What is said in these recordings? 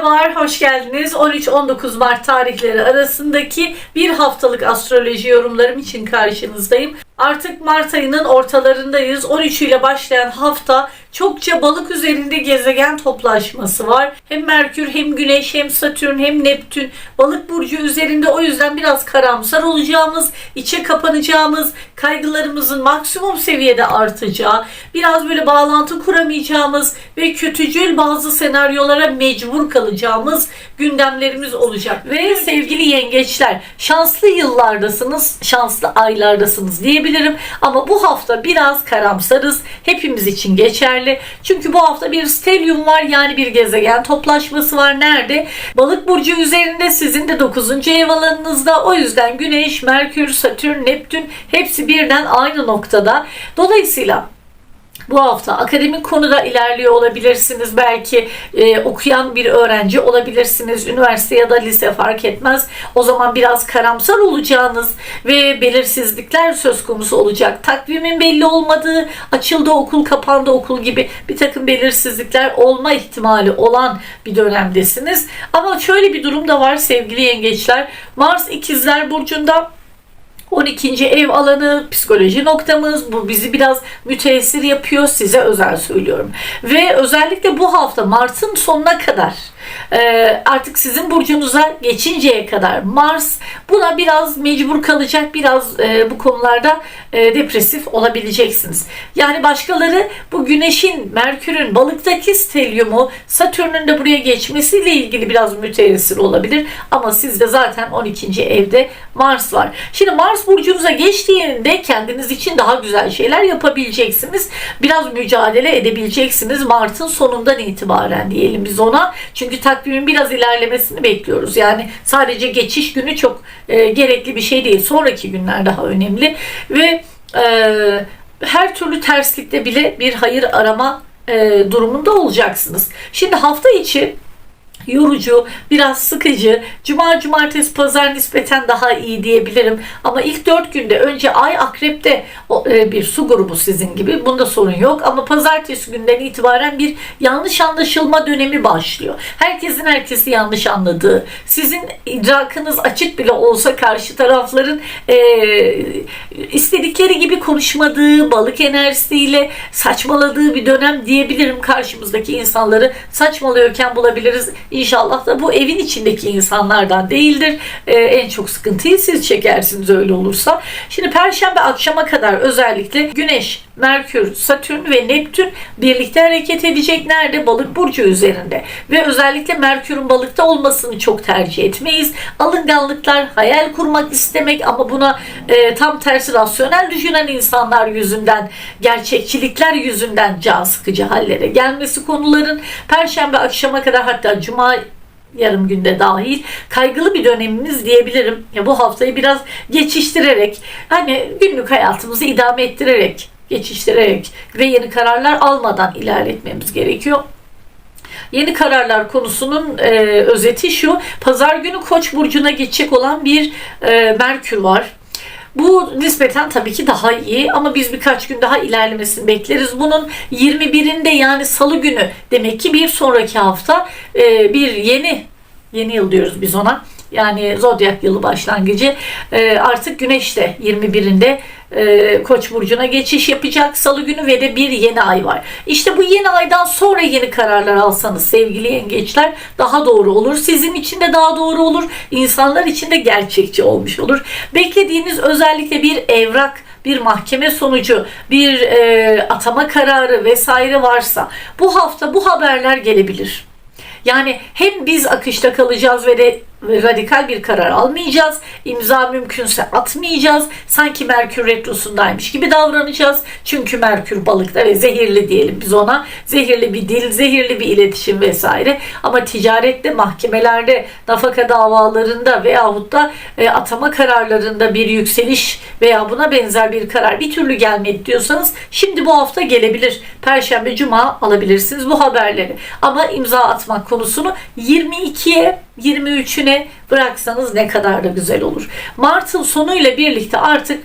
Merhabalar, hoş geldiniz. 13-19 Mart tarihleri arasındaki bir haftalık astroloji yorumlarım için karşınızdayım. Artık Mart ayının ortalarındayız. 13 ile başlayan hafta çokça balık üzerinde gezegen toplaşması var. Hem Merkür hem Güneş hem Satürn hem Neptün balık burcu üzerinde o yüzden biraz karamsar olacağımız, içe kapanacağımız, kaygılarımızın maksimum seviyede artacağı, biraz böyle bağlantı kuramayacağımız ve kötücül bazı senaryolara mecbur kalacağımız gündemlerimiz olacak. Ve sevgili yengeçler şanslı yıllardasınız, şanslı aylardasınız diyebilirim. Ama bu hafta biraz karamsarız. Hepimiz için geçerli. Çünkü bu hafta bir stelyum var yani bir gezegen toplaşması var. Nerede? Balık burcu üzerinde sizin de 9. ev alanınızda. O yüzden Güneş, Merkür, Satürn, Neptün hepsi birden aynı noktada. Dolayısıyla bu hafta akademik konuda ilerliyor olabilirsiniz. Belki e, okuyan bir öğrenci olabilirsiniz. Üniversite ya da lise fark etmez. O zaman biraz karamsar olacağınız ve belirsizlikler söz konusu olacak. Takvimin belli olmadığı, açıldı okul, kapandı okul gibi bir takım belirsizlikler olma ihtimali olan bir dönemdesiniz. Ama şöyle bir durum da var sevgili yengeçler. Mars ikizler burcunda 12. ev alanı, psikoloji noktamız bu bizi biraz müteessir yapıyor size özel söylüyorum. Ve özellikle bu hafta Mart'ın sonuna kadar e, artık sizin burcunuza geçinceye kadar Mars buna biraz mecbur kalacak biraz e, bu konularda e, depresif olabileceksiniz. Yani başkaları bu güneşin Merkür'ün balıktaki stelyumu Satürn'ün de buraya geçmesiyle ilgili biraz müteessir olabilir ama sizde zaten 12. evde Mars var. Şimdi Mars burcunuza geçtiğinde kendiniz için daha güzel şeyler yapabileceksiniz. Biraz mücadele edebileceksiniz Mart'ın sonundan itibaren diyelim biz ona. Çünkü takvimin biraz ilerlemesini bekliyoruz. Yani sadece geçiş günü çok e, gerekli bir şey değil. Sonraki günler daha önemli ve e, her türlü terslikte bile bir hayır arama e, durumunda olacaksınız. Şimdi hafta içi yorucu, biraz sıkıcı. Cuma, cumartesi, pazar nispeten daha iyi diyebilirim. Ama ilk dört günde önce ay akrepte e, bir su grubu sizin gibi. Bunda sorun yok. Ama pazartesi günden itibaren bir yanlış anlaşılma dönemi başlıyor. Herkesin herkesi yanlış anladığı, sizin idrakınız açık bile olsa karşı tarafların e, istedikleri gibi konuşmadığı, balık enerjisiyle saçmaladığı bir dönem diyebilirim. Karşımızdaki insanları saçmalıyorken bulabiliriz İnşallah da bu evin içindeki insanlardan değildir. Ee, en çok sıkıntıyı siz çekersiniz öyle olursa. Şimdi Perşembe akşama kadar özellikle Güneş, Merkür, Satürn ve Neptün birlikte hareket edecek. Nerede? Balık burcu üzerinde. Ve özellikle Merkür'ün balıkta olmasını çok tercih etmeyiz. Alınganlıklar, hayal kurmak istemek ama buna e, tam tersi rasyonel düşünen insanlar yüzünden, gerçekçilikler yüzünden can sıkıcı hallere gelmesi konuların Perşembe akşama kadar hatta Cuma yarım günde dahil kaygılı bir dönemimiz diyebilirim. Ya bu haftayı biraz geçiştirerek hani günlük hayatımızı idame ettirerek geçiştirerek ve yeni kararlar almadan ilerletmemiz gerekiyor. Yeni kararlar konusunun e, özeti şu. Pazar günü Koç burcuna geçecek olan bir e, Merkür var. Bu nispeten tabii ki daha iyi ama biz birkaç gün daha ilerlemesini bekleriz. Bunun 21'inde yani salı günü demek ki bir sonraki hafta e, bir yeni yeni yıl diyoruz biz ona. Yani zodyak yılı başlangıcı e, artık güneş de 21'inde e, Koç burcuna geçiş yapacak salı günü ve de bir yeni ay var. İşte bu yeni aydan sonra yeni kararlar alsanız sevgili yengeçler daha doğru olur. Sizin için de daha doğru olur. İnsanlar için de gerçekçi olmuş olur. Beklediğiniz özellikle bir evrak bir mahkeme sonucu, bir e, atama kararı vesaire varsa bu hafta bu haberler gelebilir. Yani hem biz akışta kalacağız ve de radikal bir karar almayacağız. İmza mümkünse atmayacağız. Sanki Merkür retrosundaymış gibi davranacağız. Çünkü Merkür balıkta ve zehirli diyelim biz ona. Zehirli bir dil, zehirli bir iletişim vesaire. Ama ticarette, mahkemelerde, nafaka davalarında veyahut da e, atama kararlarında bir yükseliş veya buna benzer bir karar bir türlü gelmedi diyorsanız şimdi bu hafta gelebilir. Perşembe, Cuma alabilirsiniz bu haberleri. Ama imza atmak konusunu 22'ye 23'üne bıraksanız ne kadar da güzel olur. Mart'ın sonuyla birlikte artık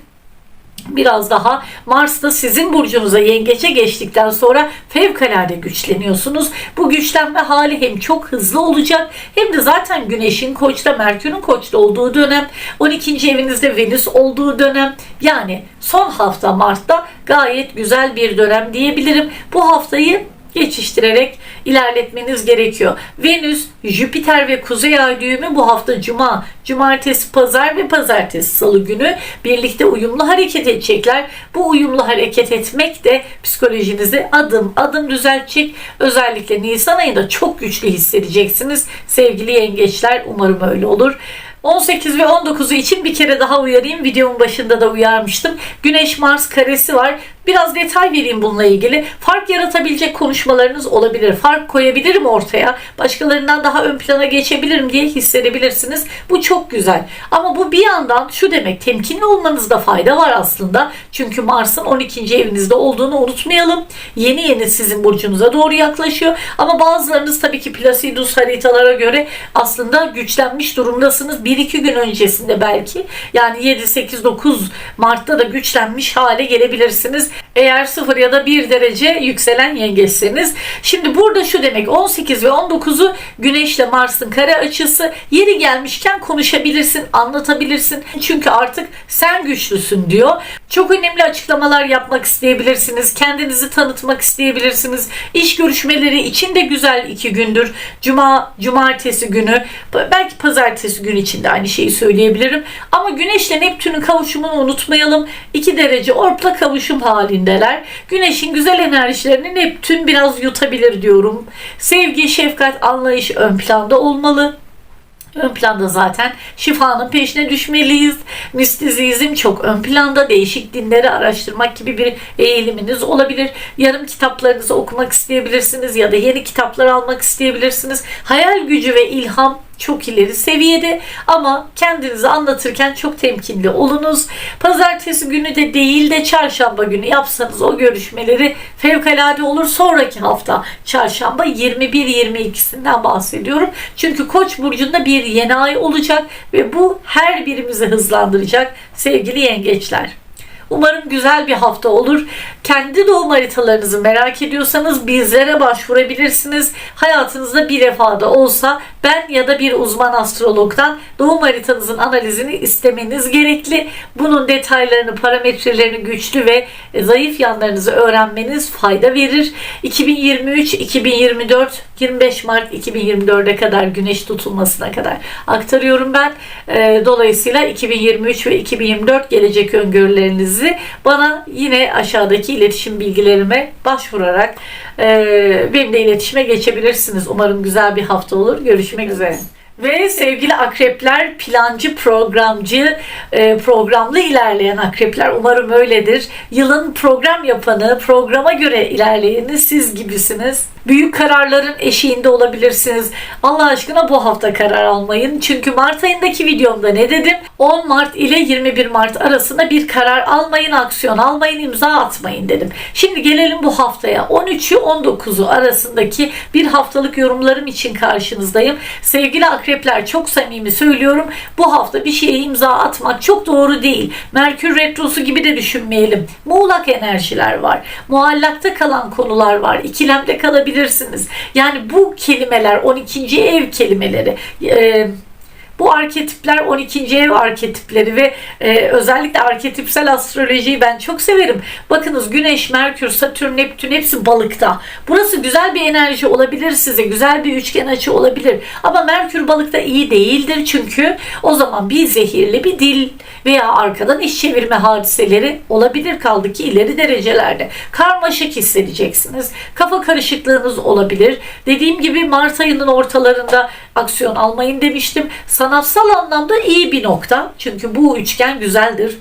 biraz daha Mars da sizin burcunuza yengeçe geçtikten sonra fevkalade güçleniyorsunuz. Bu güçlenme hali hem çok hızlı olacak hem de zaten Güneş'in Koç'ta, Merkür'ün Koç'ta olduğu dönem, 12. evinizde Venüs olduğu dönem yani son hafta Mart'ta gayet güzel bir dönem diyebilirim. Bu haftayı geçiştirerek ilerletmeniz gerekiyor. Venüs, Jüpiter ve Kuzey Ay düğümü bu hafta Cuma, Cumartesi, Pazar ve Pazartesi Salı günü birlikte uyumlu hareket edecekler. Bu uyumlu hareket etmek de psikolojinizi adım adım düzeltecek. Özellikle Nisan ayında çok güçlü hissedeceksiniz. Sevgili yengeçler umarım öyle olur. 18 ve 19'u için bir kere daha uyarayım. Videomun başında da uyarmıştım. Güneş Mars karesi var. Biraz detay vereyim bununla ilgili. Fark yaratabilecek konuşmalarınız olabilir. Fark koyabilirim ortaya. Başkalarından daha ön plana geçebilirim diye hissedebilirsiniz. Bu çok güzel. Ama bu bir yandan şu demek temkinli olmanızda fayda var aslında. Çünkü Mars'ın 12. evinizde olduğunu unutmayalım. Yeni yeni sizin burcunuza doğru yaklaşıyor. Ama bazılarınız tabii ki Placidus haritalara göre aslında güçlenmiş durumdasınız. 1-2 gün öncesinde belki. Yani 7, 8, 9 Mart'ta da güçlenmiş hale gelebilirsiniz. Eğer 0 ya da 1 derece yükselen yengeçseniz. Şimdi burada şu demek 18 ve 19'u Güneşle Mars'ın kare açısı yeri gelmişken konuşabilirsin, anlatabilirsin. Çünkü artık sen güçlüsün diyor. Çok önemli açıklamalar yapmak isteyebilirsiniz. Kendinizi tanıtmak isteyebilirsiniz. İş görüşmeleri için de güzel iki gündür. Cuma, cumartesi günü, belki pazartesi günü için de aynı şeyi söyleyebilirim. Ama Güneşle Neptün'ün kavuşumunu unutmayalım. 2 derece orpla kavuşum halindeler. Güneşin güzel enerjilerini Neptün biraz yutabilir diyorum. Sevgi, şefkat, anlayış ön planda olmalı. Ön planda zaten şifanın peşine düşmeliyiz. Mistizizm çok ön planda. Değişik dinleri araştırmak gibi bir eğiliminiz olabilir. Yarım kitaplarınızı okumak isteyebilirsiniz ya da yeni kitaplar almak isteyebilirsiniz. Hayal gücü ve ilham çok ileri seviyede ama kendinizi anlatırken çok temkinli olunuz. Pazartesi günü de değil de çarşamba günü yapsanız o görüşmeleri fevkalade olur. Sonraki hafta çarşamba 21-22'sinden bahsediyorum. Çünkü Koç burcunda bir yeni ay olacak ve bu her birimizi hızlandıracak sevgili yengeçler. Umarım güzel bir hafta olur. Kendi doğum haritalarınızı merak ediyorsanız bizlere başvurabilirsiniz. Hayatınızda bir defa da olsa ben ya da bir uzman astrologdan doğum haritanızın analizini istemeniz gerekli. Bunun detaylarını, parametrelerini güçlü ve zayıf yanlarınızı öğrenmeniz fayda verir. 2023, 2024, 25 Mart 2024'e kadar güneş tutulmasına kadar aktarıyorum ben. Ee, dolayısıyla 2023 ve 2024 gelecek öngörülerinizi bana yine aşağıdaki iletişim bilgilerime başvurarak e, benimle iletişime geçebilirsiniz. Umarım güzel bir hafta olur. Görüşmek üzere. Ve sevgili akrepler, plancı, programcı, e, programlı ilerleyen akrepler umarım öyledir. Yılın program yapanı, programa göre ilerleyeni siz gibisiniz. Büyük kararların eşiğinde olabilirsiniz. Allah aşkına bu hafta karar almayın. Çünkü Mart ayındaki videomda ne dedim? 10 Mart ile 21 Mart arasında bir karar almayın, aksiyon almayın, imza atmayın dedim. Şimdi gelelim bu haftaya. 13'ü 19'u arasındaki bir haftalık yorumlarım için karşınızdayım. Sevgili akrepler çok samimi söylüyorum. Bu hafta bir şeye imza atmak çok doğru değil. Merkür retrosu gibi de düşünmeyelim. Muğlak enerjiler var. Muallakta kalan konular var. İkilemde kalabilir yapabilirsiniz. Yani bu kelimeler 12. ev kelimeleri e, bu arketipler 12. ev arketipleri ve e, özellikle arketipsel astrolojiyi ben çok severim. Bakınız Güneş, Merkür, Satürn, Neptün hepsi balıkta. Burası güzel bir enerji olabilir size. Güzel bir üçgen açı olabilir. Ama Merkür balıkta iyi değildir çünkü o zaman bir zehirli bir dil veya arkadan iş çevirme hadiseleri olabilir kaldı ki ileri derecelerde. Karmaşık hissedeceksiniz. Kafa karışıklığınız olabilir. Dediğim gibi Mart ayının ortalarında aksiyon almayın demiştim sanatsal anlamda iyi bir nokta. Çünkü bu üçgen güzeldir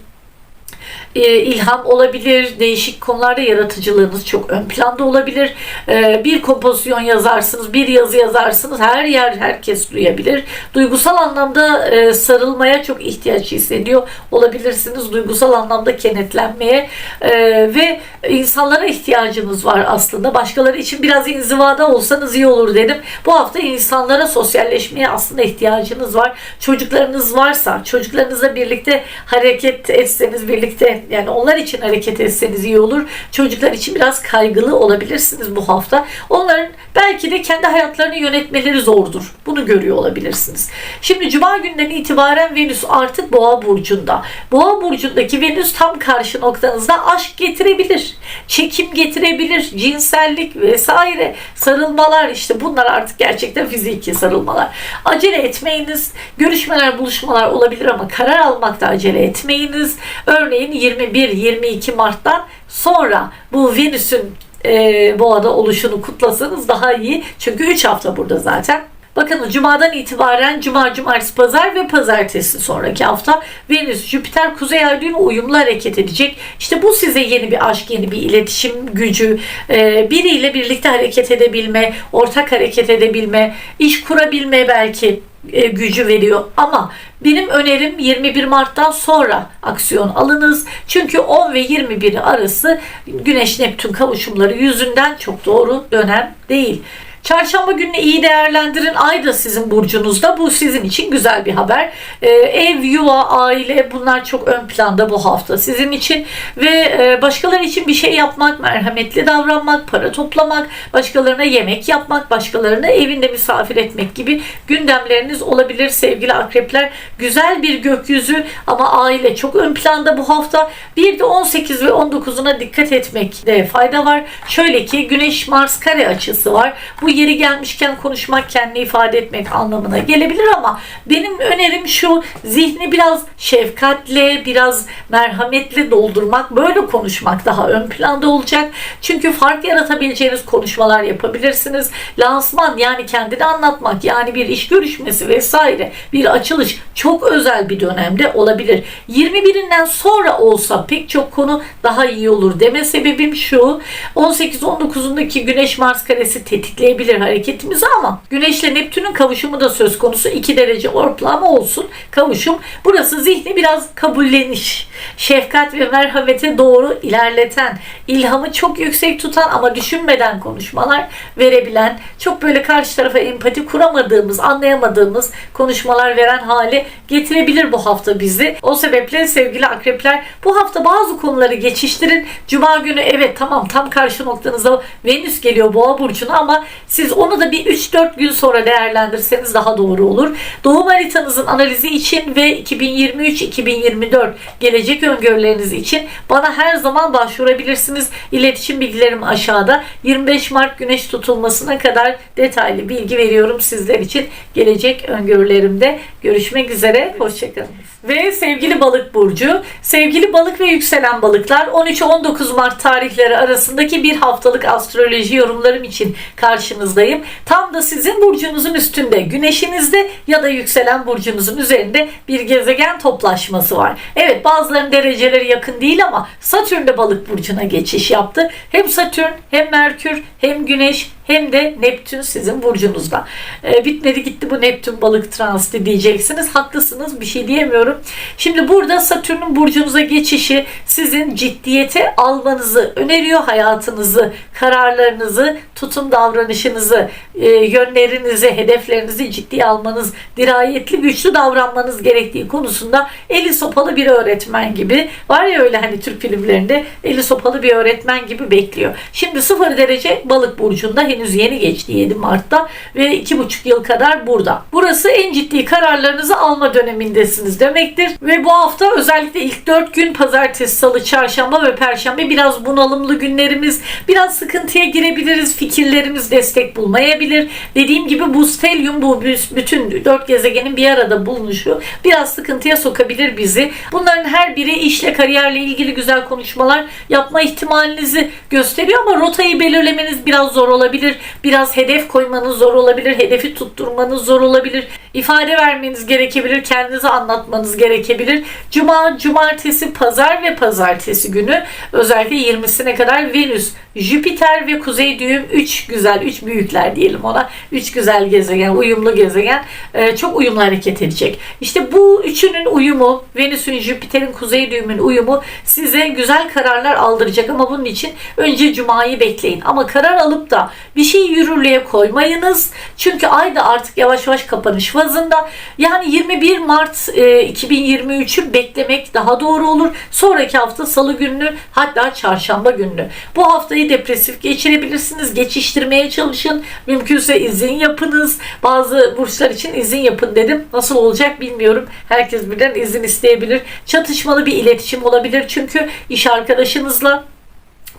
ilham olabilir. Değişik konularda yaratıcılığınız çok ön planda olabilir. E, bir kompozisyon yazarsınız, bir yazı yazarsınız. Her yer herkes duyabilir. Duygusal anlamda e, sarılmaya çok ihtiyaç hissediyor olabilirsiniz. Duygusal anlamda kenetlenmeye e, ve insanlara ihtiyacınız var aslında. Başkaları için biraz inzivada olsanız iyi olur dedim. Bu hafta insanlara sosyalleşmeye aslında ihtiyacınız var. Çocuklarınız varsa çocuklarınızla birlikte hareket etseniz, birlikte yani onlar için hareket etseniz iyi olur. Çocuklar için biraz kaygılı olabilirsiniz bu hafta. Onların belki de kendi hayatlarını yönetmeleri zordur. Bunu görüyor olabilirsiniz. Şimdi cuma günden itibaren Venüs artık Boğa burcunda. Boğa burcundaki Venüs tam karşı noktanızda aşk getirebilir. Çekim getirebilir. Cinsellik vesaire. Sarılmalar işte bunlar artık gerçekten fiziki sarılmalar. Acele etmeyiniz. Görüşmeler, buluşmalar olabilir ama karar almakta acele etmeyiniz. Örneğin 21-22 Mart'tan sonra bu Venüs'ün e, boğada oluşunu kutlasanız daha iyi. Çünkü 3 hafta burada zaten. Bakın Cuma'dan itibaren Cuma, Cumartesi, Pazar ve Pazartesi sonraki hafta Venüs, Jüpiter, Kuzey Ay düğümü uyumlu hareket edecek. İşte bu size yeni bir aşk, yeni bir iletişim gücü, e, biriyle birlikte hareket edebilme, ortak hareket edebilme, iş kurabilme belki e, gücü veriyor. Ama benim önerim 21 Mart'tan sonra aksiyon alınız. Çünkü 10 ve 21 arası Güneş Neptün kavuşumları yüzünden çok doğru dönem değil. Çarşamba gününü iyi değerlendirin. Ay da sizin burcunuzda. Bu sizin için güzel bir haber. Ee, ev, yuva, aile bunlar çok ön planda bu hafta sizin için. Ve e, başkaları için bir şey yapmak, merhametli davranmak, para toplamak, başkalarına yemek yapmak, başkalarını evinde misafir etmek gibi gündemleriniz olabilir sevgili akrepler. Güzel bir gökyüzü ama aile çok ön planda bu hafta. Bir de 18 ve 19'una dikkat etmekte fayda var. Şöyle ki Güneş Mars kare açısı var. Bu yeri gelmişken konuşmak, kendini ifade etmek anlamına gelebilir ama benim önerim şu zihni biraz şefkatle, biraz merhametle doldurmak, böyle konuşmak daha ön planda olacak. Çünkü fark yaratabileceğiniz konuşmalar yapabilirsiniz. Lansman yani kendini anlatmak, yani bir iş görüşmesi vesaire, bir açılış çok özel bir dönemde olabilir. 21'inden sonra olsa pek çok konu daha iyi olur deme sebebim şu. 18-19'undaki Güneş Mars karesi tetikleyebilir hareketimizi ama Güneşle Neptün'ün kavuşumu da söz konusu. 2 derece ortalama olsun kavuşum. Burası zihni biraz kabulleniş, şefkat ve merhamete doğru ilerleten, ilhamı çok yüksek tutan ama düşünmeden konuşmalar verebilen, çok böyle karşı tarafa empati kuramadığımız, anlayamadığımız konuşmalar veren hale getirebilir bu hafta bizi. O sebeple sevgili akrepler bu hafta bazı konuları geçiştirin. Cuma günü evet tamam tam karşı noktanızda Venüs geliyor boğa burcuna ama siz onu da bir 3-4 gün sonra değerlendirseniz daha doğru olur. Doğum haritanızın analizi için ve 2023-2024 gelecek öngörüleriniz için bana her zaman başvurabilirsiniz. İletişim bilgilerim aşağıda. 25 Mart güneş tutulmasına kadar detaylı bilgi veriyorum sizler için. Gelecek öngörülerimde görüşmek üzere. Hoşçakalın. Ve sevgili balık burcu, sevgili balık ve yükselen balıklar 13-19 Mart tarihleri arasındaki bir haftalık astroloji yorumlarım için karşınızdayım. Tam da sizin burcunuzun üstünde, güneşinizde ya da yükselen burcunuzun üzerinde bir gezegen toplaşması var. Evet bazılarının dereceleri yakın değil ama Satürn de balık burcuna geçiş yaptı. Hem Satürn hem Merkür hem Güneş hem de Neptün sizin burcunuzda. Ee, bitmedi gitti bu Neptün balık transiti diyeceksiniz. Haklısınız bir şey diyemiyorum. Şimdi burada Satürn'ün burcunuza geçişi sizin ciddiyete almanızı öneriyor. Hayatınızı, kararlarınızı, tutum davranışınızı, e, yönlerinizi, hedeflerinizi ciddiye almanız, dirayetli, güçlü davranmanız gerektiği konusunda eli sopalı bir öğretmen gibi var ya öyle hani Türk filmlerinde eli sopalı bir öğretmen gibi bekliyor. Şimdi sıfır derece balık burcunda henüz yeni geçti 7 Mart'ta ve 2,5 yıl kadar burada. Burası en ciddi kararlarınızı alma dönemindesiniz demektir. Ve bu hafta özellikle ilk 4 gün pazartesi, salı, çarşamba ve perşembe biraz bunalımlı günlerimiz. Biraz sıkıntıya girebiliriz. Fikirlerimiz destek bulmayabilir. Dediğim gibi bu stelyum bu bütün 4 gezegenin bir arada bulunuşu biraz sıkıntıya sokabilir bizi. Bunların her biri işle, kariyerle ilgili güzel konuşmalar yapma ihtimalinizi gösteriyor ama rotayı belirlemeniz biraz zor olabilir. Biraz hedef koymanız zor olabilir. Hedefi tutturmanız zor olabilir. İfade vermeniz gerekebilir. Kendinizi anlatmanız gerekebilir. Cuma, cumartesi, pazar ve pazartesi günü özellikle 20'sine kadar Venüs Jüpiter ve Kuzey düğüm 3 güzel, 3 büyükler diyelim ona. 3 güzel gezegen, uyumlu gezegen e, çok uyumlu hareket edecek. İşte bu üçünün uyumu, Venüs'ün, Jüpiter'in, Kuzey düğümün uyumu size güzel kararlar aldıracak ama bunun için önce Cuma'yı bekleyin. Ama karar alıp da bir şeyi yürürlüğe koymayınız. Çünkü ay da artık yavaş yavaş kapanış fazında. Yani 21 Mart e, 2023'ü beklemek daha doğru olur. Sonraki hafta salı gününü hatta çarşamba gününü. Bu haftayı depresif geçirebilirsiniz. Geçiştirmeye çalışın. Mümkünse izin yapınız. Bazı burçlar için izin yapın dedim. Nasıl olacak bilmiyorum. Herkes birden izin isteyebilir. Çatışmalı bir iletişim olabilir. Çünkü iş arkadaşınızla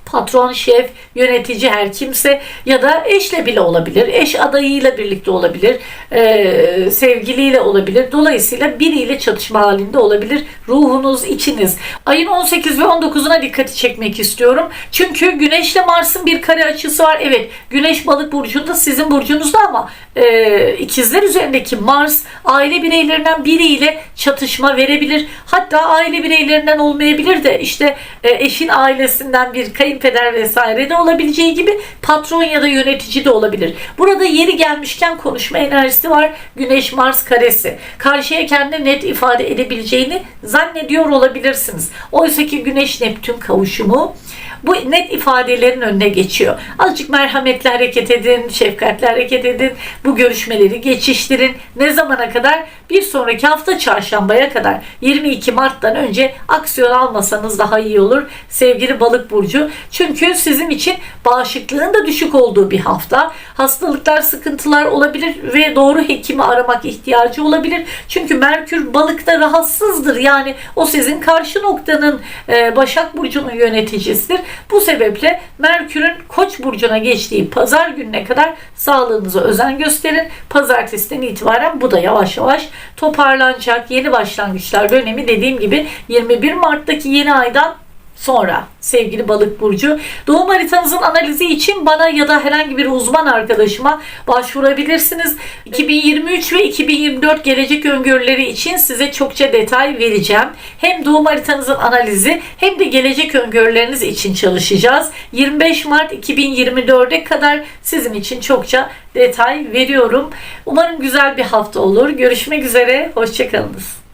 patron, şef, yönetici her kimse ya da eşle bile olabilir. Eş adayıyla birlikte olabilir. e, sevgiliyle olabilir. Dolayısıyla biriyle çatışma halinde olabilir. Ruhunuz, içiniz. Ayın 18 ve 19'una dikkati çekmek istiyorum. Çünkü Güneşle Mars'ın bir kare açısı var. Evet, Güneş balık burcunda sizin burcunuzda ama e, ikizler üzerindeki Mars aile bireylerinden biriyle çatışma verebilir. Hatta aile bireylerinden olmayabilir de işte e, eşin ailesinden bir kayınpeder vesaire de olabileceği gibi patron ya da yönetici de olabilir. Burada yeri gelmişken konuşma enerjisi var. Güneş Mars karesi. Karşıya kendini net ifade edebileceğini zannediyor olabilirsiniz. Oysa ki Güneş Neptün kavuşumu bu net ifadelerin önüne geçiyor. Azıcık merhametle hareket edin, şefkatle hareket edin. Bu görüşmeleri geçiştirin. Ne zamana kadar? Bir sonraki hafta çarşambaya kadar. 22 Mart'tan önce aksiyon almasanız daha iyi olur. Sevgili balık burcu. Çünkü sizin için bağışıklığın da düşük olduğu bir hafta. Hastalıklar, sıkıntılar olabilir ve doğru hekimi aramak ihtiyacı olabilir. Çünkü Merkür balıkta rahatsızdır. Yani o sizin karşı noktanın e, Başak Burcu'nun yöneticisidir. Bu sebeple Merkür'ün Koç burcuna geçtiği pazar gününe kadar sağlığınıza özen gösterin. Pazartesiden itibaren bu da yavaş yavaş toparlanacak. Yeni başlangıçlar dönemi dediğim gibi 21 Mart'taki yeni aydan sonra sevgili balık burcu doğum haritanızın analizi için bana ya da herhangi bir uzman arkadaşıma başvurabilirsiniz. 2023 ve 2024 gelecek öngörüleri için size çokça detay vereceğim. Hem doğum haritanızın analizi hem de gelecek öngörüleriniz için çalışacağız. 25 Mart 2024'e kadar sizin için çokça detay veriyorum. Umarım güzel bir hafta olur. Görüşmek üzere. Hoşçakalınız.